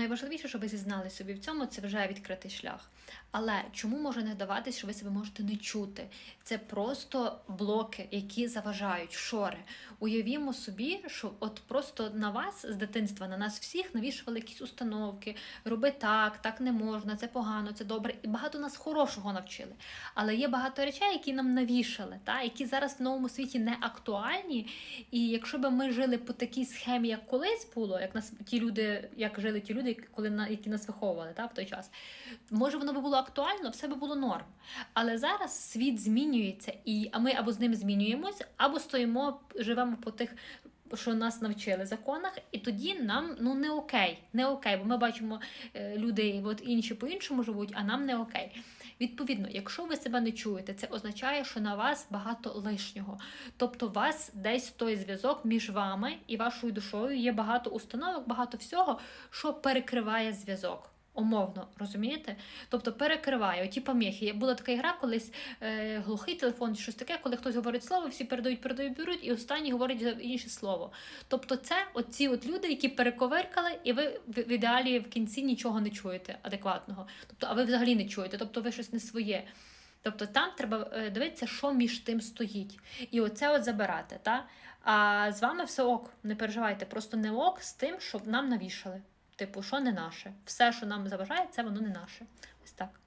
найважливіше, щоб ви зізнали собі в цьому, це вже відкритий шлях. Але чому може не вдаватись, що ви себе можете не чути? Це просто блоки, які заважають шори. Уявімо собі, що от просто на вас з дитинства, на нас всіх навішували якісь установки, роби так, так не можна, це погано, це добре. І багато нас хорошого навчили. Але є багато речей, які нам навішали, та, які зараз в новому світі не актуальні. І якщо б ми жили по такій схемі, як колись було, як нас ті люди, як жили ті люди, коли на які нас виховували та, в той час, може воно би було актуально, все би було норм. Але зараз світ змінюється, і а ми або з ним змінюємось, або стоїмо, живемо по тих. Що нас навчили законах, і тоді нам ну не окей, не окей, бо ми бачимо е, людей, от інші по-іншому живуть, а нам не окей. Відповідно, якщо ви себе не чуєте, це означає, що на вас багато лишнього. Тобто, у вас десь той зв'язок між вами і вашою душою є багато установок, багато всього, що перекриває зв'язок. Умовно, розумієте? Тобто перекриває оті поміхи. Була така гра, колись е, глухий телефон, щось таке, коли хтось говорить слово, всі передають, передають, беруть, і останній говорить інше слово. Тобто, це оці от люди, які перековиркали, і ви в в ідеалі в кінці нічого не чуєте адекватного. Тобто, а ви взагалі не чуєте, тобто ви щось не своє. Тобто там треба е, дивитися, що між тим стоїть. І оце от забирати. Та? А з вами все ок, не переживайте, просто не ок з тим, щоб нам навішали. Типу, що не наше. Все, що нам заважає, це воно не наше. Ось так.